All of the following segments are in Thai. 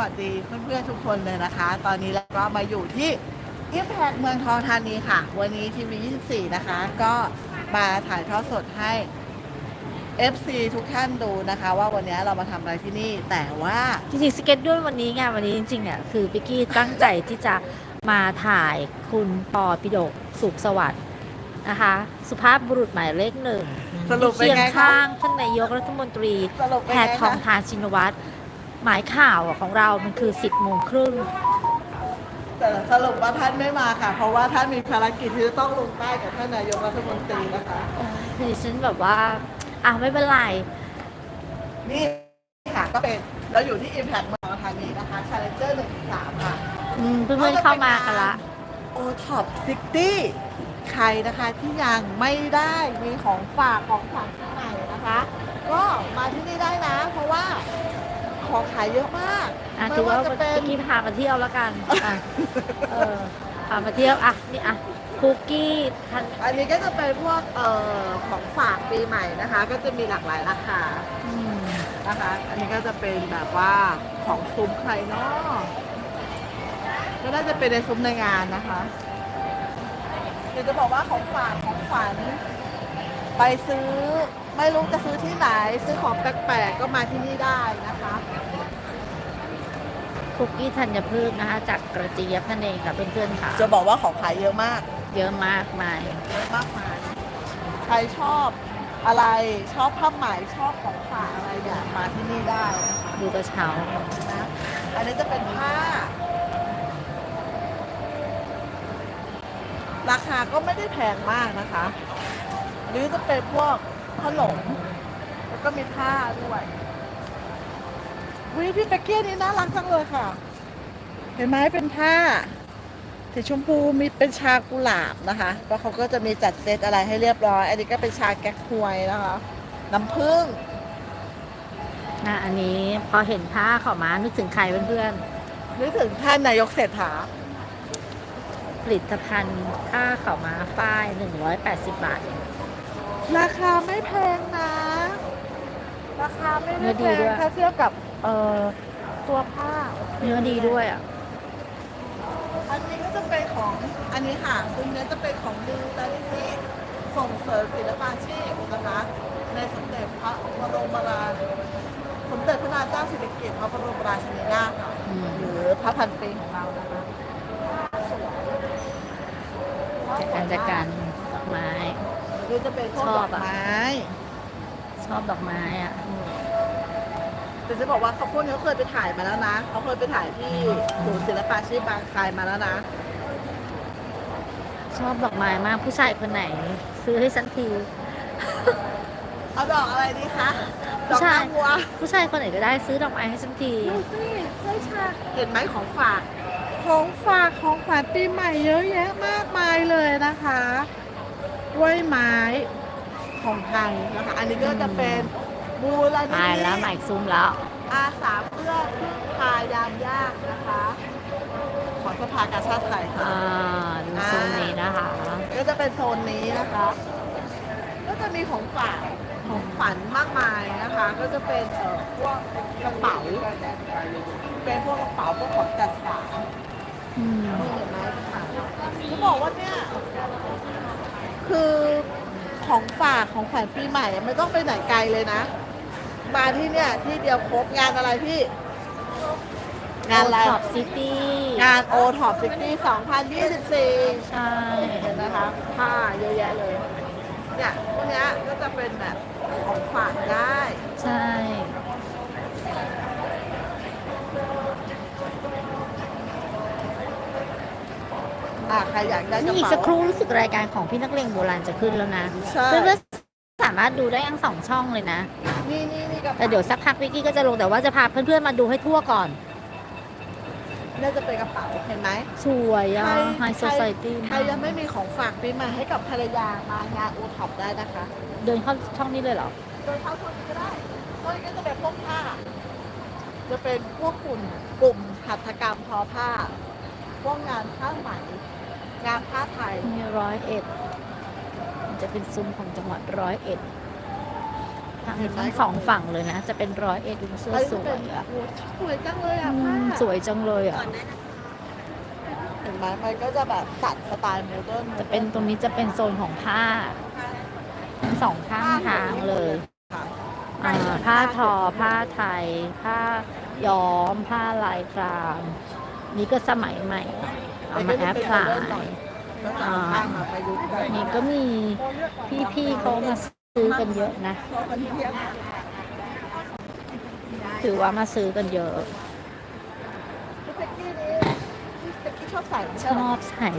วัสดีเพื่อนๆทุกคนเลยนะคะ ตอนนี้เราก็มาอยู่ที่อิมแพกเมืองทองธานีค่ะ วันนี้ทีวี 24 นะคะ ก็มาถ่ายทอดสดให้ FC ทุกท่านดูนะคะ ว่าวันนี้เรามาทำอะไรที่นี่ แต่ว่าจริงๆสเก็ตด้วยวันนี้ไงวันนี้จริงๆเนี่ยคือปิกกี้ตั้งใจที่จะมาถ่ายคุณปอปิดกสุขสวัสดิ์นะคะ สุภาพบุรุษหมายเลขหนึ่งสรุปเป็นเคียงไงคะข้างท่านนายกรัฐมนตรีสรุปแพเป็นไงทองคะทานชินวัตร หมายข่าวของเรามันคือ10โมงครึ่งแต่สรุปว่าท่านไม่มาค่ะ เพราะว่าท่านมีภารกิจที่จะต้องลงใต้กับท่านนายกรัฐมนตรีนะคะดิฉันแบบว่าอะไม่เป็นไรนี่ค่ะก็เป็นเราอยู่ที่ Impact เมืองทองธานีนะคะ Challenger 1-3ค่ะอืมเพื่อนๆเข้ามากันละโอท็อปซิตี้ใครนะคะที่ยังไม่ได้มีของฝากของขวัญที่ไหนนะคะ ก็มาที่นี่ได้นะ เพราะว่า ของขายเยอะมากอะไม่ถือว่าว่าจะเป็นปิกกี้พามาเที่ยวแล้วกันอะเออพามาเที่ยวอะนี่อะคุกกี้ทันอันนี้ก็จะเป็นพวกเอ่อของฝากปีใหม่นะคะ ก็จะมีหลากหลายราคาอืมนะคะ อันนี้ก็จะเป็นแบบว่าของซุ้มใครเนาะก็น่าจะเป็นในซุ้มในงานนะคะเดี๋ยวจะบอกว่าของฝากของขวัญไปซื้อ ไม่รู้จะซื้อที่ไหน ซื้อของแปลกๆก็มาที่นี่ได้นะคะคุกกี้ธัญพืชนะคะ จากกระเจี๊ยบนั่นเองค่ะเพื่อนๆค่ะ จะบอกว่าของขายเยอะมากเยอะมากมาย เยอะมากมายใครชอบอะไรชอบผ้าไหมชอบของฝากอะไรเนี่ยมาที่นี่ได้นะคะดูกระเช้านะอันนี้จะเป็นผ้า ราคาก็ไม่ได้แพงมากนะคะ หรือจะเป็นพวก ขนมแล้วก็มีผ้าด้วยวิพี่เป๊กเกี้นี่น่ารักจังเลยค่ะ เห็นไหมเป็นผ้าสีชมพูมีเป็นชากุหลาบนะคะแล้วเขาก็จะมีจัดเซตอะไรให้เรียบร้อย อันนี้ก็เป็นชาแก๊กฮวยนะคะ น้ำผึ้งนะอันนี้พอเห็นผ้าขาวม้านึกถึงใครเพื่อนนึกถึงท่านนายกเศรษฐาๆผลิตภัณฑ์ผ้าขาวม้าฝ้าย 180 บาทเอง ราคาไม่แพงนะ ราคาไม่เนื้ได้อแพดีงด้วย ถ้าเทียบกับเอ่อตัวผ้า เนื้อดีด้วยอะ อันนี้ก็จะเป็นของอันนี้ค่ะซุ้มนี้จะเป็นของมูลนิธิส่งเสริมศิลปาชีพนะคะในสมเด็จพระบรมราชสมเด็จพระนางเจ้าสิริกิติ์พระบรมราชินีนาถค่ะอืม หรือพระพันปีของเรานะคะสวยจากการจัดการดอกไม้ หรือจะเป็นพวกชดออบกอะ ไม้ชอบดอกไม้อะ แต่จะบอกว่าเขาพวกนี้เขาเคยไปถ่ายมาแล้วนะเขาเคยไปถ่ายที่ศูนย์ศิลปาชีพบางทรายมาแล้วนะ ชอบดอกไม้มากผู้ชายคนไหน ซื้อให้ฉันที เอาดอกอะไรดีคะดผู้อกชายนางวัวผู้ชายคนไหนก็ได้ซื้อดอกไม้ให้ฉันที ดูสิใช่ใช่เห็นไหมของฝาก ของฝากของขวัญปีใหม่เยอะแยะมากมายเลยนะคะก ล้วยไม้ของไทยนะคะ อันนี้ก็จะเป็นมูลนิตายธิแล้วหมายซุ่มแล้ว อาสาเพื่อพึ่งพายามยากนะคะ ของสภากาชาติไทยค่ะอ่าดูโซนนี้นะคะ ก็จะเป็นโซนนี้นะคะ ก็จะมีของฝากของขวัญมากมายนะคะ ก็จะเป็นเอ่อพวกกระเป๋าเป็นพวกกระเป๋าพวกของจัดสารอืมนี่เห็นไหมค่ะจะบอกว่าเนี่ย คือของฝากของขวัญปีใหม่ไม่ต้องไปไหนไกลเลยนะ มาที่เนี่ยที่เดียวครบงานอะไรพี่ งานอะไรท็อปซิตี้งาน o t o p City 2024 ใช่เห็นไหมคะผ้าเยอะแยะเลย เนี่ยพวกเนี้ยก็จะเป็นแบบของฝากได้ ใช่ อ่าใครอยากได้กนี่ระอีกเป๋า สักครู่รู้สึกรายการของพี่นักเลงโบราณจะขึ้นแล้วนะใช่ เพื่อนๆสามารถดูได้ทั้งสองช่องเลยนะ นี่นี่นี่กระแต่เป๋าเดี๋ยวสักพักวิกกี้ก็จะลงแต่ว่าจะพาเพื่อนๆมาดูให้ทั่วก่อน น่าจะเป็นกระเป๋าเห็นไหม สวยอะใครไฮโซไซตี้ใครยังไม่มีของฝากปีใหม่ให้กับภรรยามางานโอท็อปได้นะคะเดินเข้าช่องนี้เลยเหรอ โดยเข้าคนนี้ก็ได้ก็ก็จะเป็นพวกผ้า จะเป็นพวกกลุ่มกลุ่มหัตถกรรมทอผ้า พวกงานผ้าไหม งานผ้าไทยมีร้อยเอ็ดมันจะเป็นซุ้มของจังหวัดร้อยเอ็ดทั้งทั้งสองฝั่งเลยนะ จะเป็นร้อยเอ็ดดูเสื้อสวยอะโอ้สวยจังเลยอะอืผ้ามสวยจังเลยอะเห็นไหมมันก็จะแบบตัดสไตล์โมเดิร์นจะเป็นตรงนี้จะเป็นโซนของผ้าทั้งสองข้างทางเลยค่ะอ่าผ้าทอ ผ้าไทย ผ้าย้อม ผ้าลายกราม นี่ก็สมัยใหม่หน่อย เอามาแอปพลายก็จะเอาผ้ามาประยุกต์กันนี่ก็มีพี่ๆเขามาซื้อกันเยอะนะ ถือว่ามาซื้อกันเยอะพี่เป๊กกี้นี่พี่เป๊กกี้ชอบใส่ไม่ชใช่เหรออบใส่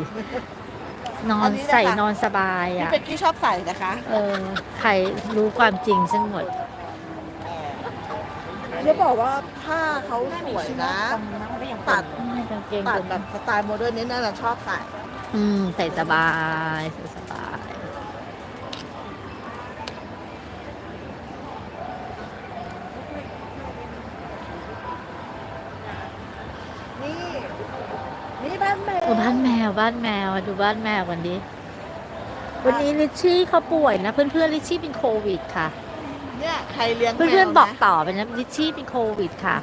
นออันนนี้นะคะใส่นอนสบายพี่อะเป๊กกี้ชอบใส่นะคะ เออ ใครรู้ความจริงซึ่งหมดจะบอกว่าผ้าเขาสวยนะ ตัด กางเกงตัดตัวแบบสไตล์โมเดิร์นนี่น่าจะชอบใส่อืมใส่สบายใส่สบายนี่นี่บ้านแมวโอ้บ้านแมวบ้านแมวดูบ้านแมวกันดิวันนี้ลิชชี่เขาป่วยนะเพื่อนๆลิชชี่เป็นโควิดค่ะเนี่ยใครเลี้ยงเพื่อนแมวๆบอกนะต่อไปนะลิชชี่เป็นโควิดค่ะ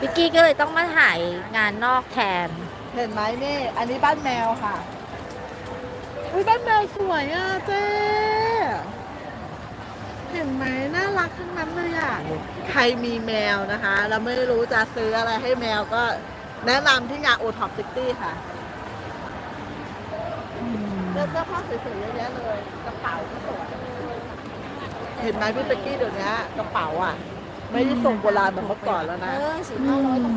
วิกกี้ก็เลยต้องมาถ่ายงานนอกแทน เห็นไหมนี่ อันนี้บ้านแมวค่ะอุ้ยบ้านแมวสวยอะเจ๊เห็นไหมน่ารักทั้งนั้นเลยอะใครมีแมวนะคะแล้วไม่รู้จะซื้ออะไรให้แมวก็แนะนำที่งานโอท็อปซิตี้ค่ะเลือกเสื้อผ้าสวยๆเยอะแยะเลย กระเป๋าก็สวยเห็นไหมพี่เป๊กกี้เดี๋ยวนี้กระเป๋าอะ ไม่ได้ส่งโบราณแบบเมื่อก่อนแล้วนะ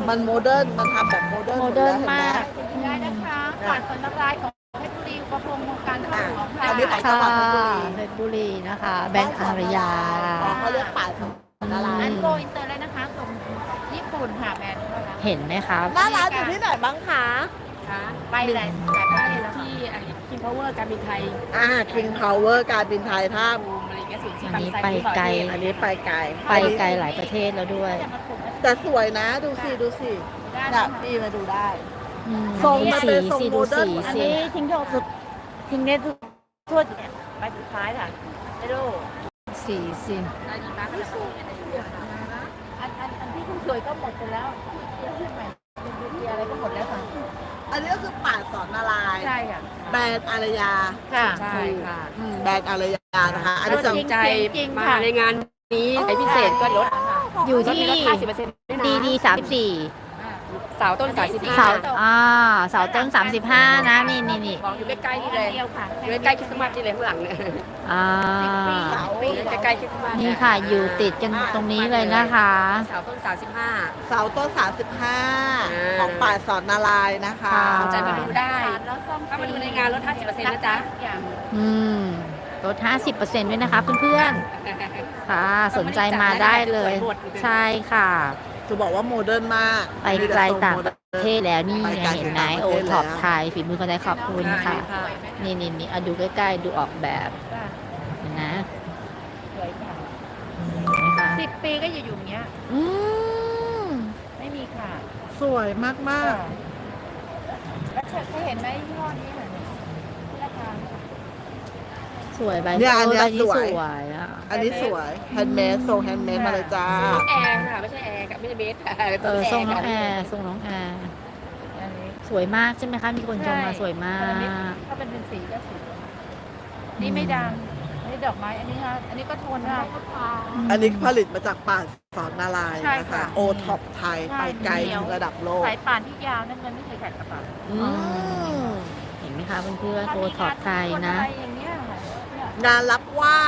มันโมเดิร์น มันทำแบบโมเดิร์นโมเดิร์นหดมากแล้วได้นะคะผ่านผลน้ำลายของเพชรบุรีประพงศ์วงการข้าวหลวงค่ะอันนี้ของค่ะเพชรบุรีนะคะ แบรนด์อารยาอ๋อเขาเรียกป่าสนาราอันโกอินเตอร์เลยนะคะส่งญี่ปุ่นค่ะแบรนด์เขาแล้วเห็นไหมครับหน้าร้านอยู่ที่ไหนบ้างคะไปหลายหลายประเทศแล้วค่ะที่คิม พาวเวอร์การบินไทยอ่า King Power การบินไทยท่าบูมอะไรอย่างเงี้ยศูนย์ที่อันนี้บางไปไทรไกล อันนี้ไปไกลไปไกลหลายประเทศแล้วด้วยแต่สวยนะดูสิดูสิได้แบนะบพี่มาดูได้ อืมทรงดูมันสีเป็นทรงสีโมดูเดิร์น สีอันสินี้ทิ้งโยกสุดทิ้งเน็ตทั่วเนี่ยไปสุดท้ายค่ะไม่รู้สีสิได้ดีมากเลยอันอันอันที่คุณสวยก็หมดไปแล้วที่ขึ้นใหม่ดูดีอะไรก็หมดแล้วค่ะอันนี้ก็คือป่าสอนนารายณ์ใช่ค่ะ แบรนด์อารยาค่ะใช่ค่ะอืมแบรนด์อารยานะคะ อันนี้ตัสวำจริงใจจริงๆมาค่ะ ในงานนี้ไอพิเศษก็ลดอยู่ลดที่ ลดห้าสิบเปอร์เซ็นต์ด้วยนะ ดีดีสามสี่เสาวต้นสามสิบห้าเสาอ่าเสาต้นสามสิบห้านะนี่นี่นี่บอกอยู่ใกล้ๆนี่เลยเดียวค่ะอยู่ใกล้ๆคริสต์มาสนี่เลยข้างหลังเนี่ยอ่าอยู่ใกล้ๆคริสต์มาสนี่ค่ะอยู่ติดกันตรงนี้เลยนะคะเสาวต้นสามสิบห้า เสาต้นอ่า35 ของป่าสอนนารายณ์นะคะค่ะสนใจมาดูได้แล้วซ่อมถ้ามาดูในงานลดห้าสิบเปอร์เซ็นต์นะจ๊ะอย่างอืมลด50%ด้วยนะคะเพื่อนๆค่ะสนใจมาได้เลย ใช่ค่ะ จะบอกว่าโมเดิร์นมาก ไปไกลต่างประเทศแล้วนี่ไปไงไกลเห็นไหมต่างประโอเทศท็อปแล้วไทยฝีมือคนไทยขอบคุณค่ะ นี่นี่นี่เอาดูใกล้ๆ ดูออกแบบเห็นนะสวยค่ะเห็นไหมคะสิบปีก็อยู่อยู่อย่างเงี้ยอืมไม่มีค่ะ สวยมากมากแล้วเคยเห็นไหมยี่ห้อนี้เหมือนที่ราคา สวยใบเนี่ยอันเนี้ยใบนี้สวย สวยอะๆอันนี้สวยแฮนด์เมดทรงแฮนด์เมดมาเลยจ้า น้องแอร์ค่ะ ไม่ใช่แอร์กับไม่ใช่เบสค่ะเออทรงน้องแอร์ทรงน้องแอร์อันนี้ สวยมากใช่ไหมคะ มีคนชมมาใช่สวยมาก ถ้าเป็นเป็นสีก็สีนี่ไม่ดำอันนี้ดอกไม้ อันนี้ฮะอันนี้ก็โทนได้ อันนี้ผลิตมาจากป่าสอนนารายณ์ใช่นะค่ะคะโอท็อปไทย ใช่ ไปไกลเดียวถึงระดับโลกสายป่านที่ยาวนั่นมันไม่เคยขัดกระเป๋าอืมเห็นไหมคะเพื่อนๆโอท็อปไทยนะอะไรอย่างเงี้ยค่ะเนี่ย งานรับไหว้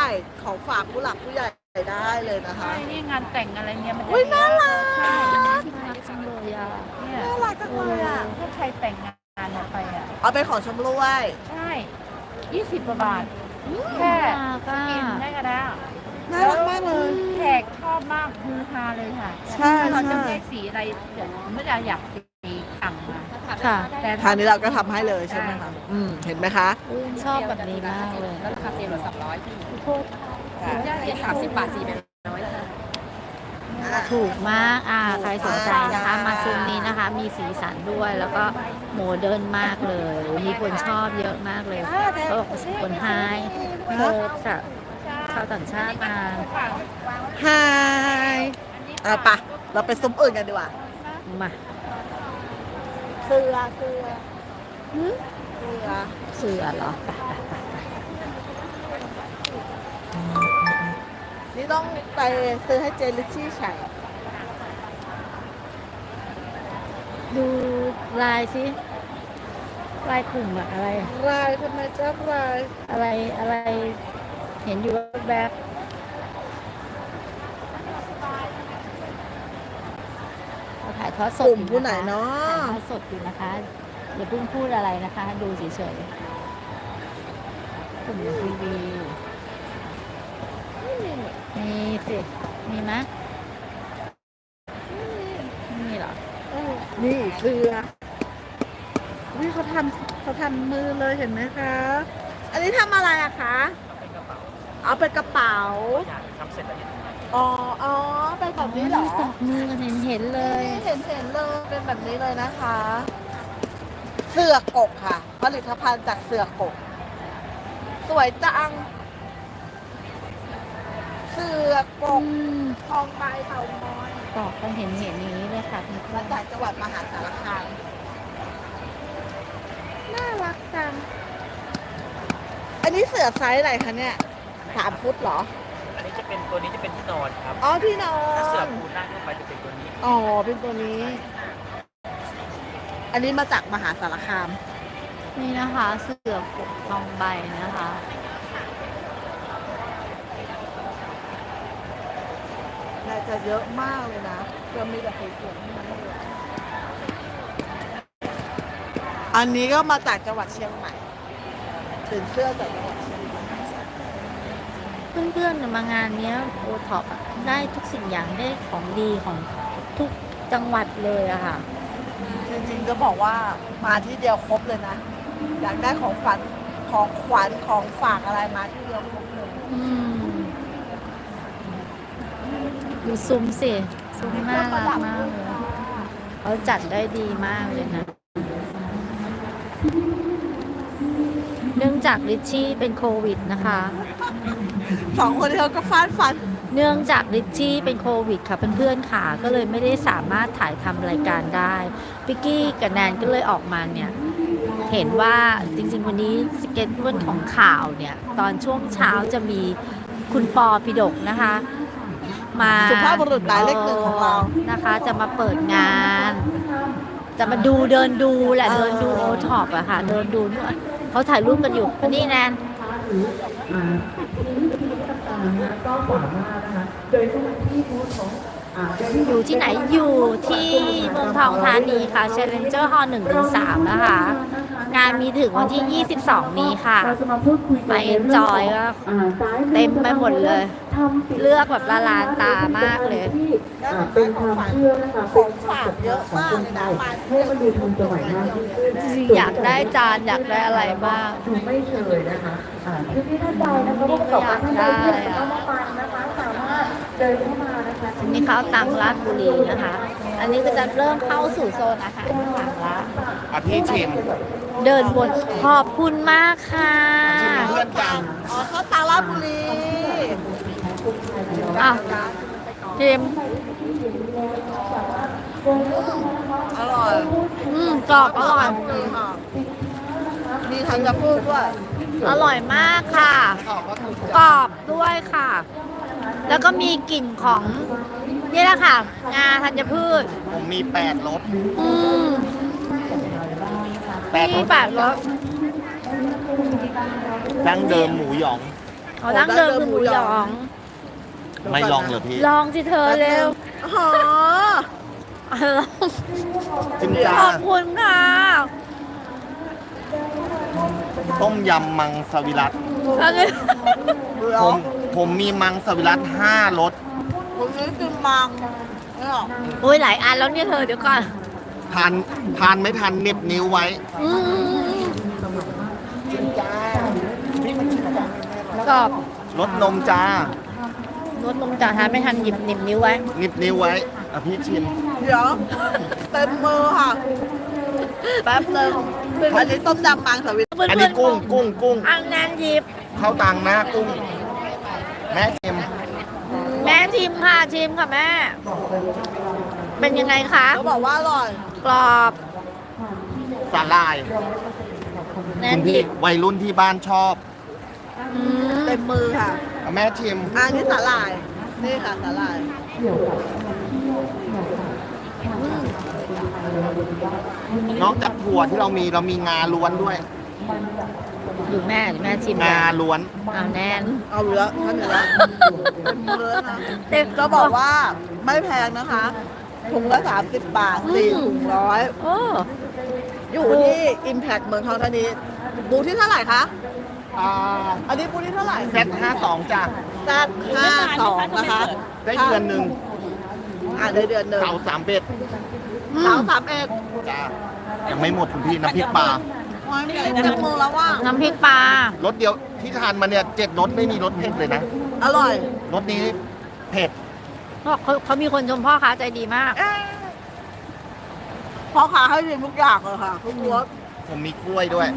ของฝากผู้หลักผู้ใหญ่ได้เลยนะคะ ใช่นี่งานแต่งอะไรเนี่ยมันจะอุ๊ยน่ารัก ใช่น่ารักจังเลยอะเนี่ยน่ารักจังเลยอะถ้าใครแต่งงานออกไปอะ เอาเป็นของชำร่วย ใช่ยี่สิบกว่าบาท แค่น่ารักกิอะนได้ก็ได้น่ารักมากเลย แขกชอบมากฮือฮาเลยค่ะใช่เราจะใช่ ให้สีอะไรเดี๋ยวไม่ได้อยากสีต่ำมา ค่ะ แต่ทางนี้เราก็ทำให้เลยใช่ไหมคะอืมเห็นไหมคะชอบแบบนี้มากเลย แล้วราคาเซลล์เหลือสามร้อยโทษสามสิบบาทสี่แบบร้อยถูกมาก อ่า ใครสนใจนะคะ มาซูมนี้นะคะ มีสีสันด้วย แล้วก็โมเดิร์นมากเลย มีคนชอบเยอะมากเลยก็บอกคนไฮเธอค่ะใช่ชาวต่างชาติมาฮายอะปะเราไปซุ้มอื่นกันดีกว่า มา เสือเสือหืมเสือเสือเหรอไปไปไปนี่ต้องไปซื้อให้เจลิชชี่ใช้ดูลายสิลายกลุ่มอะอะไร รายทำไมจ้ารายอะไรอะไร เห็นอยู่แบบเราถ่าย ทอดสกดลุ่มอยู่ผู้ไหนนะคะเนาะ ถ่ายทอดสดอยู่นะคะอย่าเพิ่งพูดอะไรนะคะ ดูเฉยๆกลุ่มรีวิวมีสิมีไหมไม่มีเหรอนี่เสือวิเขาทำเขาทำมือเลยเห็นไหมคะ อันนี้ทำอะไรอะคะ เอาเป็นกระเป๋าอ๋อ อ๋อเป็นแบบนี้เหรอตอกมือกันเห็นเห็นๆเลยเห็นเห็นเลยเป็นแบบนี้เลยนะคะ เสือกกค่ะ ผลิตภัณฑ์จากเสือกก สวยจัง เสือกกทองใบเต่างอยตอกกันเห็นเห็นๆอย่างนี้เลยค่ะคุณครูมาจากจังหวัดมหาสารคามน่ารักจัง อันนี้เสือไซส์อะไรคะเนี่ยสามฟุตเหรออันนี้ จะเป็นตัวนี้จะเป็นที่นอนครับ อ๋อที่นอถ้าเสือนปูนั่งเข้าไปจะเป็นตัวนี้อ๋อเป็นตัวนี้ อันนี้มาจากมหาสารคาม นี่นะคะ เสือกกทองใบนะคะ น่าจะเยอะมากเลยนะจะมีแต่สวยๆทั้งนั้นเลยอันนี้ก็มาจากจังหวัดเชียงใหม่เป็นเสื้อจากจังหวัดเชียงใหม่ เพื่อนๆมางานเนี้ยโอท็อปได้ทุกสิ่งอย่างได้ของดีของทุกจังหวัดเลยอะค่ะ จริงๆจะบอกว่ามาที่เดียวครบเลยนะ อยากได้ของฝันของขวัญของฝากอะไรมาที่เดียวครบเลยอืมดูซุ้มสิซุ้มน่ารักมากเลยเขาจัดได้ดีมากเลยนะ เนื่องจากลิชชี่เป็นโควิดนะคะ สองคนนี้เขาก็ฟาดฟัน เนื่องจากลิชชี่เป็นโควิดค่ะเพื่อนๆค่ะ ก็เลยไม่ได้สามารถถ่ายทำรายการได้ปิกกี้กับแนนก็เลยออกมาเนี่ย เห็นว่าจริงๆ วันนี้สเก็ตวันของข่าวเนี่ย ตอนช่วงเช้าจะมีคุณปอพิดกนะคะ มาสุภาพบุรุษหมายเลขหนึ่งของเรา นะคะ จะมาเปิดงาน จะมาดูเดินดูแหละเออเดินดูโอท็อปอะค่ะ เดินดูนู่นเขาถ่ายรูปกันอยู่นี่แนน อยู่ที่ไหนอยู่ที่เมืองทองธานีค่ะ Challenger Hall 1ถึง3นะคะ งานมีถึงวันที่ 22 นี้ค่ะ ไป enjoy ก็เต็มไปหมดเลย เลือกแบบละลานตามากเลย เป็นความเชื่อนะคะของฝากเยอะมากเลยนะมาที่เดียวทันสมัยมากยิ่งขึ้นจริงๆอยากได้จานอยากได้อะไรบ้างดูไม่เชยนะคะอ่าคือที่ท่านใดนะคะผู้ประกอบการท่านใดที่อยากจะเข้ามาฟังนะคะสามารถเดินเข้ามานะคะนี่ข้าวตังราชบุรีนะคะ อันนี้ก็จะเริ่มเข้าสู่โซนอาหารข้างหลังละอะพี่ชิมเดินวนขอบคุณมากค่ะเพื่อนกันอ๋อเขาตางราชบุรี อ้าวทีมอร่อยอืมกรอบอร่อยมีค่ะมีทันจะพูดด้วย อร่อยมากค่ะ กรอบด้วยค่ะ แล้วก็มีกลิ่นของนี่แหละค่ะ งาธัญพืช ผมมีแปดรสอืมแปดรมีสแปดรสดั้งเดิมหมูหยองเขาดั้งเดิมคือหมูหยอง ไม่ลองเหรอพี่ลองสิเธอเร็วอ๋ออะลองจิ้มจ้าขอบคุณค่ะ ต้มยำมังสวิรัตแล้วก็ดูผแล้วมผมมีมังสวิรัตห้ารสผมนี้กินมังเนี่ยโอ้ยหลายอันแล้วเนี่ยเธอเดี๋ยวก่อนทานทานไม่ทันเหน็บนิ้วไว้อืมจริงจ้าพี่มันกินจังกรอบรสนมจ้า ลดลงจากทานไม่ทันหยิบหนิบนิ้วไว้หนิบนิ้วไว้อะพี่ชิม เดี๋ยวเต็มมือค่ะ แป๊บนึงอันนี้ต้มยำมังสวิรัติเพื่อนอันเพื่นี้อนกุ้งกุ้งกุ้งอันนั้นหยิบ เข้าตังหน้ากุ้ง แม่ชิมแม่ชิมค่ะชิมค่ะแม่ เป็นยังไงคะเขาบอกว่าอร่อย กรอบสาลายแน่คุนณดีพี่วัยรุ่นที่บ้านชอบอืม เต็มมือค่ะเอาแม่ชิมอันนี้สาหร่าย นี่ค่ะสาหร่ายนอกจากถั่วที่เรามีเรามีงาล้วนด้วยดูแม่ดูแม่ชิมงาล้วนเอาแน่นเอาเหลือท่านเหลือเต็มมือแล้วนะเต็มจะบอกว่าไม่แพงนะคะถุงละ30บาทสี่ถุงร้อยโอ้อยู่ที่ Impact เมืองทองธานีบูธที่เท่าไหร่คะ อ่าอันนี้บูธที่เท่าไหร่เซตห้าสองจ้ะแซดห้าสองนะคะได้เดือนหนึ่งอ่าได้เดือนหนึ่งเสาสามเบ็ดเสาสามเอ็ดจ้ายังไม่หมดคุณพี่น้ำพริกปลาโอ้ยเต็มมือแล้วว่าน้ำพริกปลารสเดียวที่ทานมาเนี่ยเจ็ดรสไม่มีรสเผ็ดเลยนะ อร่อยรสนี้เผ็ดเขาเขาเขามีคนชมพ่อค้าใจดีมาก พ่อค้าให้ชิมทุกอย่างเลยค่ะทุกรสผมมีกล้วยด้วย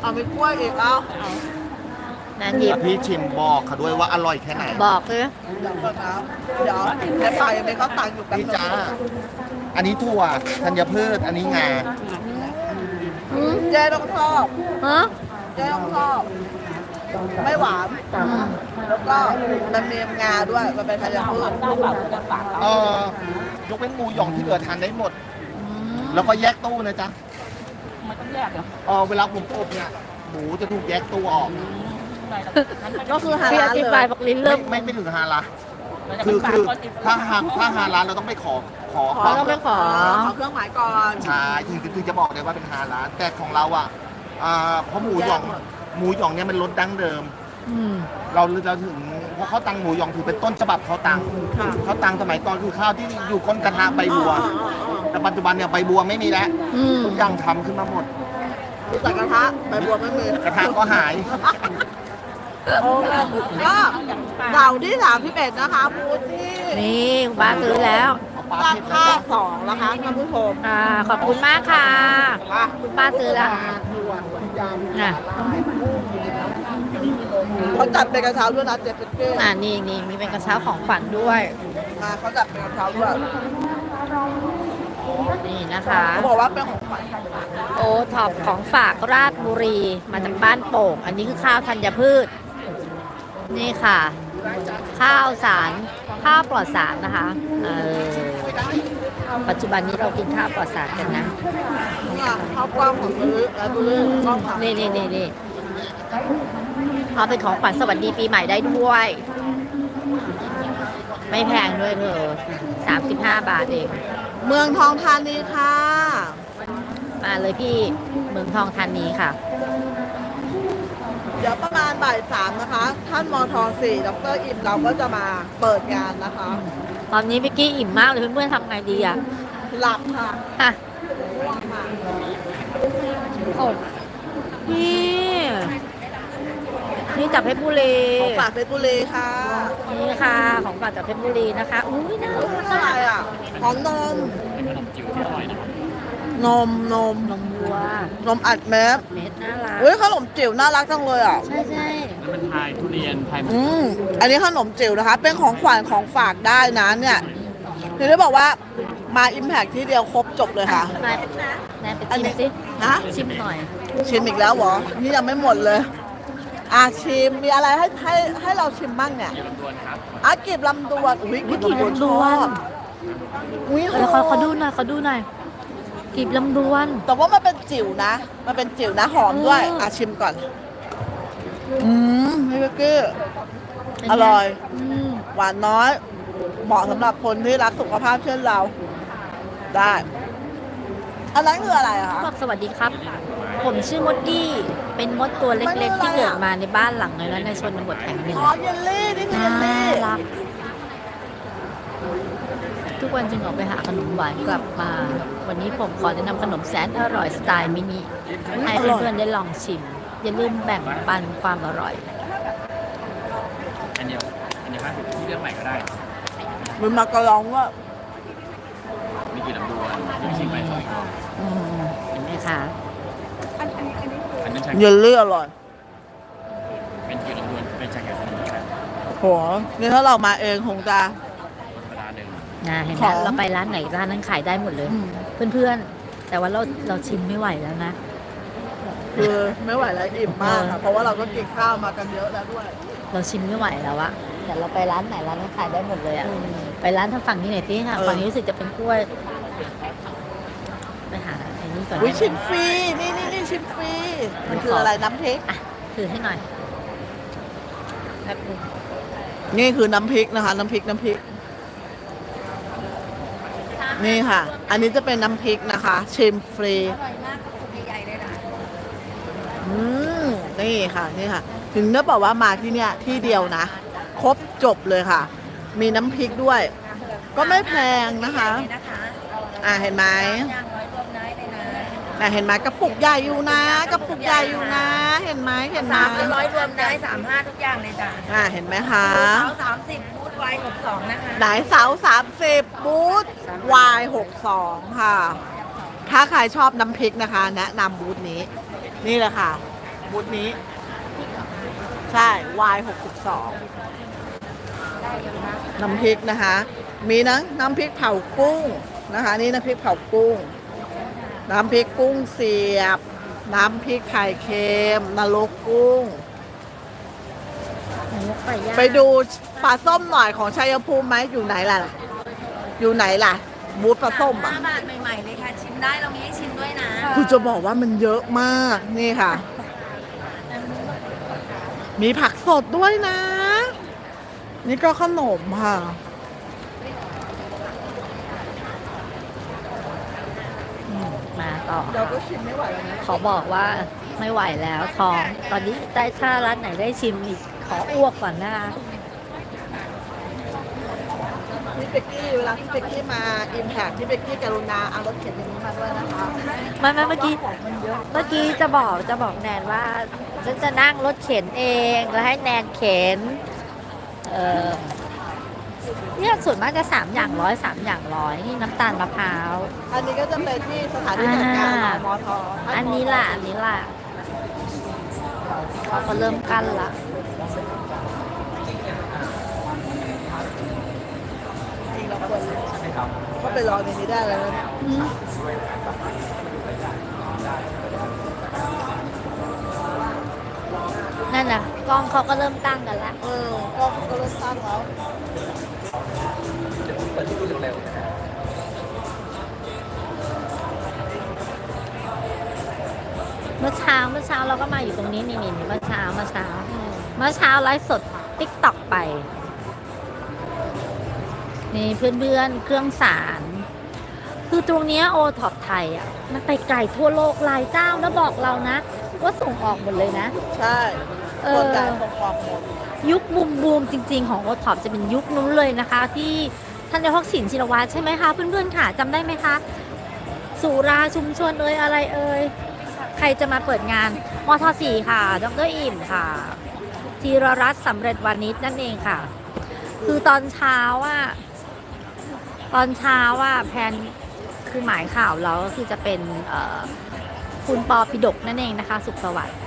เอาไปกล้วยอีกแล้ว แนนหยิบพี่ชิมบอกเขาด้วยว่าอร่อยแค่ไหนบอกเลยเดี๋ยวก่อนนะเดี๋ยวในปากยังไม่เข้าตังค์อยู่กันพี่จ้า อันนี้ถั่วธัญพืช อันนี้งาอืมเจ๊ต้องชอบฮะเจ๊ต้องชอบ ไม่หวาน อืมแล้วก็มันมีงาด้วย มันเป็นธัญพืชเออยกเว้นหมูหยองที่เหลือทานได้หมด แล้วก็แยกตู้นะจ๊ะมันต้องแยกเหรอเออเวลาผมอบเนี่ยหมูจะถูกแยกตู้ออก ก็คือฮาพี่อลาลธิเลบายยบอกลิ้นเริ่ม ไม่ไม่ถึงฮาลาลคือคือถ้าฮาถ้าฮาลาลเราต้องไปขอขอขอต้องไปขอ ขอเครื่องหมายก่อนใช่ถึงถึงจะบอกได้ว่าเป็นฮาลาลแต่ของเราอะอ่าเพราะหมูหยองหมูหยองเนี่ยมันรสดั้งเดิม อืม เราเราถึงเพราะเขาตังหมูหยองถือเป็นต้นฉบับเขาตังค่ะเขาตังสมัยก่อนคือข้าวที่อยู่ก้นกระทะใบบัว แต่ปัจจุบันเนี่ยใบบัวไม่มีแล้วอืม ทุกอย่างทำขึ้นมาหมดรู้จักกระทะใบบัวไม่มีกระทะก็หายโอเค ก็เสาร์ที่สามที่เอ็ดนะคะบูธที่นี่คุณป้าซื้อแล้วราคาสองนะคะท่านผู้ชมอ่าขอบคุณมากค่ะ คุณป้าซื้อแล้วน่ะเขาจัดเป็นกระเช้าด้วยนะเจ๊เป็ดเก้อ่านี่นี่มีเป็นกระเช้าของขวัญด้วยมาเขาจัดเป็นกระเช้าด้วยนี่นะคะเขาบอกว่าเป็นของขวัญโอท็อปของฝากราชบุรีมาจากบ้านโป่ง อันนี้คือข้าวธัญพืช นี่ค่ะ ข้าวสารข้าวปลอดสารนะคะเออปัจจุบันนี้เรากินข้าวปลอดสารกันนะเนี่ยข้าวกล้องของซื้อแล้วดูเรื่องกล้องค่ะนี่นี่นี่นี่เอาเป็นของขวัญสวัสดีปีใหม่ได้ด้วย ไม่แพงด้วยเธอ35บาทเอง เมืองทองธานีค่ะ มาเลยพี่เมืองทองธานีค่ะ เดี๋ยวประมาณบ่ายสามนะคะ ท่านมทสี่ดรอิมเราก็จะมาเปิดงานนะคะ ตอนนี้พิกกี้อิ่มมากเลยเพื่อนๆทำไงดีอะหลับค่ะฮะง่วงค่ะนี่นี่จากเพชรบุรีของฝากเพชรบุรีค่ะนี่ค่ะ ของฝากจากเพชรบุรีนะคะอุ้ยน่ารัก เท่าไหร่อะอะหอมนมนมน มนมวัวนมอัดเม็ดเม็ดน่ารัก เฮ้ยขนมจิ๋วน่ารักจังเลยอะ ใช่ใช่เป็นพายทุเรียนพายอืมอันนี้ขนมจิ๋วนะคะ เป็นของขวัญของฝากได้นะเนี่ยคือได้บอกว่ามาอิมแพกที่เดียวครบจบเลยค่ะ นายนายไปอันชิมนี้สิฮะ ชิมหน่อย ชิมอีกแล้วเหรอ นี่ยังไม่หมดเลย อะชิม มีอะไรให้ให้ให้เราชิมบ้างเนี่ยอะกีบลำดวน อุ้ยวิกีบลำดวนชอบอุ้ยเออขอขอดูหน่อยขอดูหน่อย กีบลำดวน แต่ว่ามันเป็นจิ๋วนะ มันเป็นจิ๋วนะหอมด้วย เอออ่ อะชิมก่อน อืมพี่เบกกี้เป็นไงอร่อย อืมหวานน้อย เหมาะสำหรับคนที่รักสุขภาพเช่นเรา ได้ อันนั้นคืออะไรอะคะ บอกสวัสดีครับ ผมชื่อมดดี้ เป็นมดตัวมันเล็กคือๆที่อะไรเกิดอะมาในบ้านหลังนั้นในชนบทแห่งหนึ่งอ๋อเยลลี่ นี่คือน่าเยลลี่ รัก ทุกวันจึงออกไปหาขนมหวานกลับมา วันนี้ผมขอแนะนำขนมแสนอร่อยสไตล์มินิให้เพื่อนๆได้ลองชิม อย่าลืมแบ่งปันความอร่อย อันเดียวอันเดียวห้าสิบที่เลือกใหม่ก็ได้มันมาการองว่ามีกี่ลำดวนมีชิมใหม่สองอืมเห็นไหมคะอันนั้นใช้เยลลี่อร่อยเป็นกี่ลำดวนเป็นจากแก่สมุนไพรโหนี่ถ้าเรามาเองคงจะร้า นหนึ่งนะเห็นไหขมอง เราไปร้านไหนร้านนั้นขายได้หมดเลย อืมเพื่อนๆ แต่ว่าเราเราชิมไม่ไหวแล้วนะ คือไม่ไหวแล้วอิ่มมากค่ะเพราะว่าเราก็กินข้าวมากันเยอะแล้วด้วย เราชิมไม่ไหวแล้วอะแต่เราไปร้านไหนร้านนั้นขายได้หมดเลยอะไปร้านทางฝั่งนี้หน่อยสิค่ะเออ ฝั่งนี้รู้สึกจะเป็นกล้วย ไปหาไอ้นี่ก่อนอุ้ยได้ไหชิมฟรีนี่นี่นี่ชิมฟรีมันคืออะไรน้ำพริก อะถือให้หน่อยแป๊บนึงนี่คือน้ำพริกนะคะ น้ำพริกน้ำพริก นี่ค่ะ อันนี้จะเป็นน้ำพริกนะคะชิมฟรี อร่อยมากกระปุกใหญ่ๆเลยนะอืมนี่ค่ะนี่ค่ะ ถึงได้บอกว่ามาที่เนี่ยที่เดียวนะ ครบจบเลยค่ะ มีน้ำพริกด้วย ก็ไม่แพงนะคะนี่นะคะอ่าเห็นไหม ย่างร้อยรวมน้อยเลยนะอ่าเห็นไหมกระปุกใหญ่อยู่นะ กระปุกใหญ่อยู่นะ เห็นไหมเห็นไหมสามร้อยรวมได้สามห้าทุกอย่างเลยจ้ะอ่าเห็นไหมคะเสาสามสิบบู ธไวหกสองนะคะไหนเสาสามสิบบูธ Y หกสองค่ะ ถ้าใครชอบน้ำพริกนะคะ แนะนำบูธนี้ นี่เลยค่ะ บูธนี้ ใช่ Y หกสิบสองน้ำพริกนะคะ มีนะน้ำพริกเผากุ้งนะคะ นี่น้ำพริกเผากุ้ง น้ำพริกกุ้งเสียบ น้ำพริกไข่เค็มนรกกุ้งยกไปย่างไปดู ปลาส้มหน่อยของชัยภูมิไหมอยู่ไหนล่ะ อยู่ไหนล่ะ บูธปลาส้มอะ ห้าบาทใหม่ๆเลยค่ะ ชิมได้เรามีให้ชิมด้วยนะคือจะบอกว่ามันเยอะมากนี่ค่ะ มีผักสดด้วยนะ นี่ก็ขนมค่ะมาต่อ เราก็ชิมไม่ไหวแล้วนะขอบอกว่าไม่ไหวแล้วท้อง ตอนนี้ได้ถ้าร้านไหนได้ชิมอีกขออ้วกก่อนนะคะ พี่ เบกกี้เวลาพี่เบกกี้มาอิมแพคพี่เบกกี้กรุณาเอารถเข็นอย่างนี้มาด้วยนะคะไม่ไม่เมื่อกี้เมื่อกี้จะบอกจะบอกแนนว่าฉันจะนั่งรถเข็นเองแล้วให้แนนเข็นเออเนี่ยส่วนมากจะสามอย่างร้อยสามอย่างร้อยนี่น้ำตาลมะพร้าวอันนี้ก็จะเป็นที่สถานีจัดการของมอทอันนี้ล่ะอันนี้ล่ะเขาก็เริ่มกั้นละ ก็ไปรอในนี้ได้แล้วนะนั่นน่ะกล้องเขาก็เริ่มตั้งกันละเออก็ก็เริ่มตั้งแล้วเมื่อเช้าเมื่อเช้าเราก็มาอยู่ตรงนี้นี่นี่เมื่อเช้าเมื่อเช้า เมื่อเช้าไลฟ์สดติ๊กต็อกไป นี่เพื่อนๆ เครื่องสาร คือตรงเนี้ยโอท็อปไทยอะ มันไปไกลทั่วโลกหลายเจ้าแล้วบอกเรานะ ว่าส่งออกหมดเลยนะ ใช่เอส่วนอใหญ่ส่งออกหมด ยุคบูมบูมจริง ๆ ของโอท็อปจะเป็นยุคนู้นเลยนะคะ ที่ท่านนายกสินชินวัตรใช่ไหมคะ เพื่อนๆค่ะจำได้ไหมคะ สุราชุมชนเอ่ยอะไรเอ่ยใครจะมาเปิดงานมทสี่ค่ะ ดรอิ่มค่ะ ธีรรัตน์สำเร็จวานิชนั่นเองค่ะ คือตอนเช้าอะ ตอนเช้าอะแพนคือหมายข่าวเราก็คือจะเป็นคุณปอปิดกนั่นเองนะคะ สุขสวัสดิ์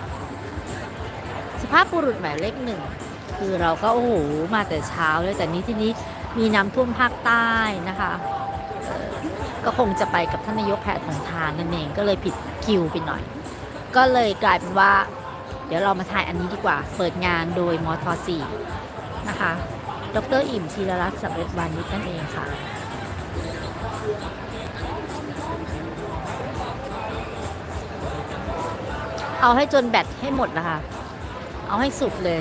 สภาพบุรุษหมายเลขหนึ่งคือเราก็โอ้โหมาแต่เช้าเลยแต่นี้ที่นี้มีน้ำท่วมภาคใต้นะคะก็คงจะไปกับท่านนายกแพทย์ของทานนั่นเองก็เลยผิดคิวไปหน่อย ก็เลยกลายเป็นว่า เดี๋ยวเรามาถ่ายอันนี้ดีกว่า เปิดงานโดยมทสี่นะคะ ดรอิ่มธีรรัตน์สำเร็จวานิชนั่นเองค่ะ เอาให้จนแบตให้หมดนะคะ เอาให้สุดเลย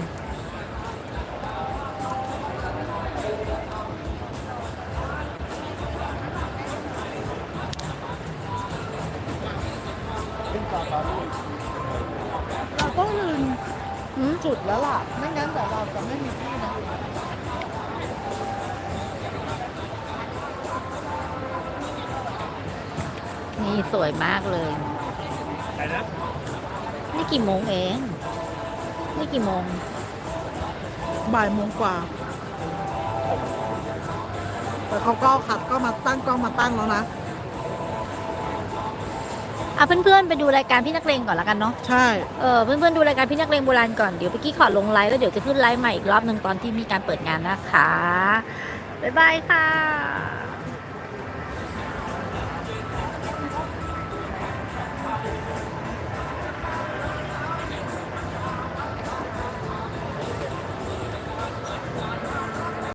เราต้องลืมจุดแล้วล่ะ ไม่งั้นเดี๋ยวเราจะไม่มีที่ นะนี่สวยมากเลยนี่กี่โมงเอง นี่กี่โมง บ่ายโมงกว่า แต่เขาก็ขัดก็มาตั้งกล้องมาตั้งแล้วนะอเอาเพื่อนๆไปดูรายการพี่นักเลงก่อนละกันเนาะ ใช่ เออเพื่อนๆดูรายการพี่นักเลงโบราณก่อน เดี๋ยวพี่กี้ขอลงไลฟ์แล้วเดี๋ยวจะขึ้นไลฟ์ใหม่อีกรอบหนึ่งตอนที่มีการเปิดงานนะคะ บ๊ายบายค่ะ